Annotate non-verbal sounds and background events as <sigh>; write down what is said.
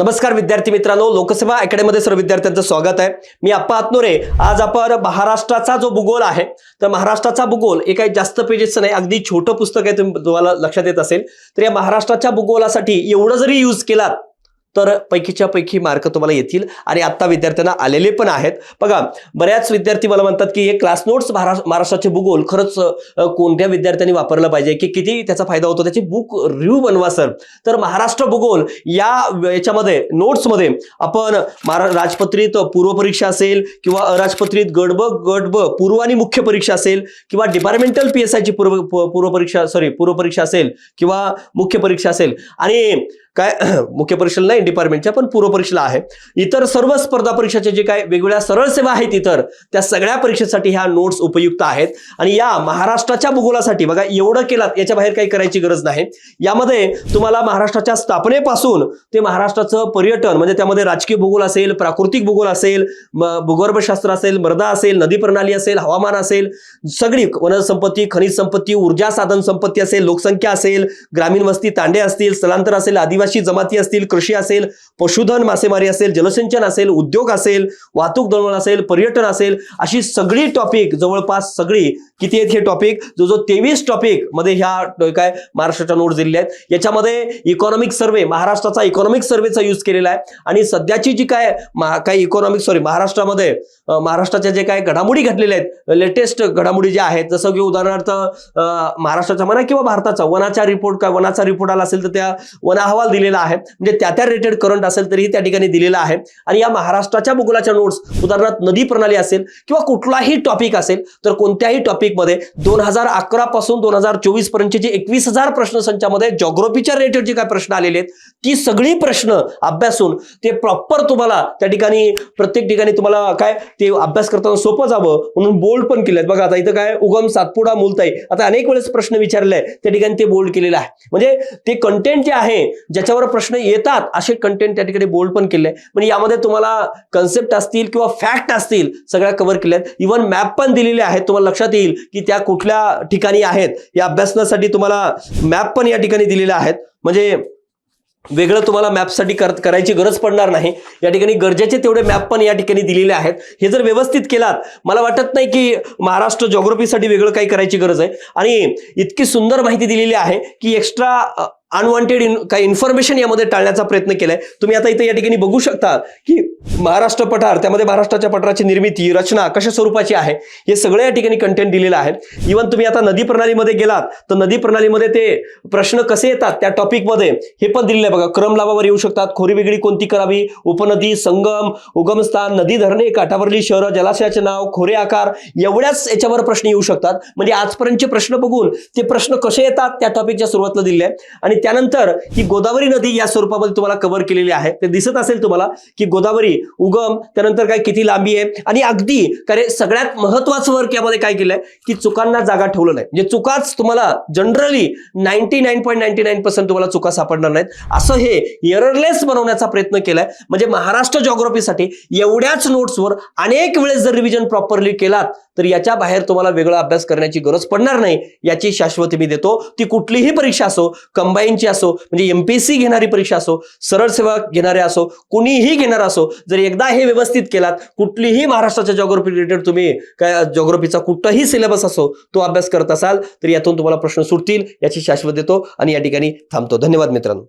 नमस्कार विद्यार्थी मित्रांनो लोकसेवा अकॅडमीमध्ये सर्व विद्यार्थ्यांचं स्वागत आहे. मी अप्पा आत्नोरे. आज आपण महाराष्ट्राचा जो भूगोल आहे तर महाराष्ट्राचा भूगोल हे काही जास्त पेजेसचं नाही अगदी छोटं पुस्तक आहे तुम्ही तुम्हाला लक्षात येत असेल. तर या महाराष्ट्राच्या भूगोलासाठी एवढं जरी यूज केलात तर पैकीच्या पैकी मार्क तुम्हाला येतील. आणि आता विद्यार्थ्यांना आलेले पण आहेत. बघा बऱ्याच विद्यार्थी मला म्हणतात की हे क्लास नोट्स महाराष्ट्राचे भूगोल खरंच कोणत्या विद्यार्थ्यांनी वापरलं पाहिजे? की किती त्याचा फायदा होतो? त्याची बुक रिव्ह्यू बनवा सर तर महाराष्ट्र भूगोल या याच्यामध्ये नोट्समध्ये आपण महारा राजपत्रित पूर्व परीक्षा असेल किंवा अराजपत्रित गट ब ब पूर्व आणि मुख्य परीक्षा असेल किंवा डिपार्टमेंटल पी एस आयची पूर्व पूर्व परीक्षा सॉरी पूर्व परीक्षा असेल किंवा मुख्य परीक्षा असेल. आणि काय <clears throat> मुख्य परीक्षा नाही डिपार्टमेंटच्या पण पूर्वपरीक्षेला आहे. इतर सर्व स्पर्धा परीक्षाचे जे काय वेगवेगळ्या सरळ सेवा आहेत इतर त्या सगळ्या परीक्षेसाठी ह्या नोट्स उपयुक्त आहेत. आणि या महाराष्ट्राच्या भूगोलासाठी बघा एवढं केलात याच्या बाहेर काही करायची गरज नाही. यामध्ये तुम्हाला महाराष्ट्राच्या स्थापनेपासून ते महाराष्ट्राचं पर्यटन म्हणजे त्यामध्ये राजकीय भूगोल असेल प्राकृतिक भूगोल असेल भूगर्भशास्त्र असेल मृदा असेल नदी प्रणाली असेल हवामान असेल सगळी वनसंपत्ती खनिज संपत्ती ऊर्जा साधन संपत्ती असेल लोकसंख्या असेल ग्रामीण वस्ती तांडे असतील स्थलांतर असेल आदिवासी जमाती असतील कृषी असेल पशुधन मासेमारी असेल जलसिंचन असेल उद्योग असेल वाहतूक दळवण असेल पर्यटन असेल अशी सगळी टॉपिक जवळपास सगळी किती आहेत हे टॉपिक जो जो तेवीस टॉपिकमध्ये ह्या काय महाराष्ट्राच्या नोट दिलेल्या आहेत. याच्यामध्ये इकॉनॉमिक सर्वे महाराष्ट्राचा इकॉनॉमिक सर्वेचा यूज केलेला आहे. आणि सध्याची जी काय काही इकॉनॉमिक सॉरी महाराष्ट्रामध्ये महाराष्ट्राच्या जे काय घडामोडी घडलेल्या आहेत लेटेस्ट घडामोडी ज्या आहेत जसं की उदाहरणार्थ महाराष्ट्राचा महाराष्ट्राच्या म्हणा किंवा भारताचा वनाचा रिपोर्ट काय वनाचा रिपोर्ट आला असेल तर त्या वन अहवाल दिलेला आहे. म्हणजे त्या त्या रिलेटेड करंट असेल तरीही त्या ठिकाणी दिलेला आहे. आणि या महाराष्ट्राच्या भूगोलाच्या नोट्स उदाहरणार्थ नदी प्रणाली असेल किंवा कुठलाही टॉपिक असेल तर कोणत्याही टॉपिकमध्ये दोन हजार अकरा पासून दोन हजार चोवीस पर्यंतचे जे एकवीस हजार प्रश्नसंचामध्ये जॉग्रफीच्या रिलेटेड जे काय प्रश्न आलेले आहेत ती सगळी प्रश्न अभ्यासून ते प्रॉपर तुम्हाला त्या ठिकाणी प्रत्येक ठिकाणी तुम्हाला काय ते अभ्यास करताना सोपं जावं म्हणून बोल्ड पण केलेत. बघा आता इथं काय उगम सातपुडा मुलताई आता अनेक वेळेस प्रश्न विचारले त्या ठिकाणी ते बोल्ड केलेलं आहे. म्हणजे ते कंटेंट जे आहे ज्याच्यावर प्रश्न येतात असे कंटेंट त्या ठिकाणी बोल्ड पण केले आहे म्हणजे यामध्ये तुम्हाला कन्सेप्ट असतील किंवा फॅक्ट असतील सगळ्या कव्हर केल्या आहेत इव्हन मॅप पण दिलेले आहेत तुम्हाला लक्षात येईल की त्या कुठल्या ठिकाणी आहेत. या अभ्यासनासाठी तुम्हाला मॅप पण या ठिकाणी दिलेले आहेत. म्हणजे वेगळं तुम्हाला मॅपसाठी कर करायची गरज पडणार नाही. या ठिकाणी गरजेचे तेवढे मॅप पण या ठिकाणी दिलेले आहेत. हे जर व्यवस्थित केलात मला वाटत नाही की महाराष्ट्र जॉग्रफीसाठी वेगळं काही करायची गरज आहे. आणि इतकी सुंदर माहिती दिलेली आहे की एक्स्ट्रा अनवॉन्टेड इन काही इन्फॉर्मेशन यामध्ये टाळण्याचा प्रयत्न केलाय. तुम्ही आता इथे या ठिकाणी बघू शकता की महाराष्ट्र पठार त्यामध्ये महाराष्ट्राच्या पठाराची निर्मिती रचना कशा स्वरूपाची आहे हे सगळं या ठिकाणी कंटेंट दिलेलं आहे. इव्हन तुम्ही आता नदी प्रणालीमध्ये गेलात तर नदी प्रणालीमध्ये ते प्रश्न कसे येतात त्या टॉपिकमध्ये हे पण दिलेलं आहे बघा. क्रम लाभावर येऊ शकतात खोरी वेगळी कोणती करावी उपनदी संगम उगमस्थान नदी धरणे काठावरली शहरं जलाशयाचे नाव खोरे आकार एवढ्याच याच्यावर प्रश्न येऊ शकतात. म्हणजे आजपर्यंतचे प्रश्न बघून ते प्रश्न कसे येतात त्या टॉपिकच्या सुरुवातीला दिले आहे. आणि त्यानंतर ही गोदावरी नदी या स्वरूपामध्ये तुम्हाला कव्हर केलेली आहे. ते दिसत असेल तुम्हाला की गोदावरी उगम त्यानंतर काय किती लांबी आहे. आणि अगदी कारण सगळ्यात महत्वाचं वर्क यामध्ये काय केलंय की चुकांना जागा ठेवलं नाही. म्हणजे चुकाच तुम्हाला generally ninety nine point ninety nine percent तुम्हाला चुका सापडणार नाहीत. असं हे एररलेस बनवण्याचा प्रयत्न केलाय. म्हणजे महाराष्ट्र जॉग्रफीसाठी एवढ्याच नोट्सवर अनेक वेळेस जर रिव्हिजन प्रॉपरली केलात तर याच्या बाहेर तुम्हाला वेगळा अभ्यास करण्याची गरज पडणार नाही. याची शाश्वती मी देतो. ती कुठलीही परीक्षा असो कंबाईन ऑनलाईनची असो म्हणजे एमपीएससी घेणारी परीक्षा असो सरळ सेवा घेणारे असो कुणीही घेणार असो जर एकदा हे व्यवस्थित केलात कुठलीही महाराष्ट्राच्या जॉग्रफी रिलेटेड तुम्ही काय जॉग्रफीचा कुठलाही सिलेबस असो तो अभ्यास करत असाल तर यातून तुम्हाला प्रश्न सुटतील याची शाश्वत देतो आणि या ठिकाणी थांबतो. धन्यवाद मित्रांनो.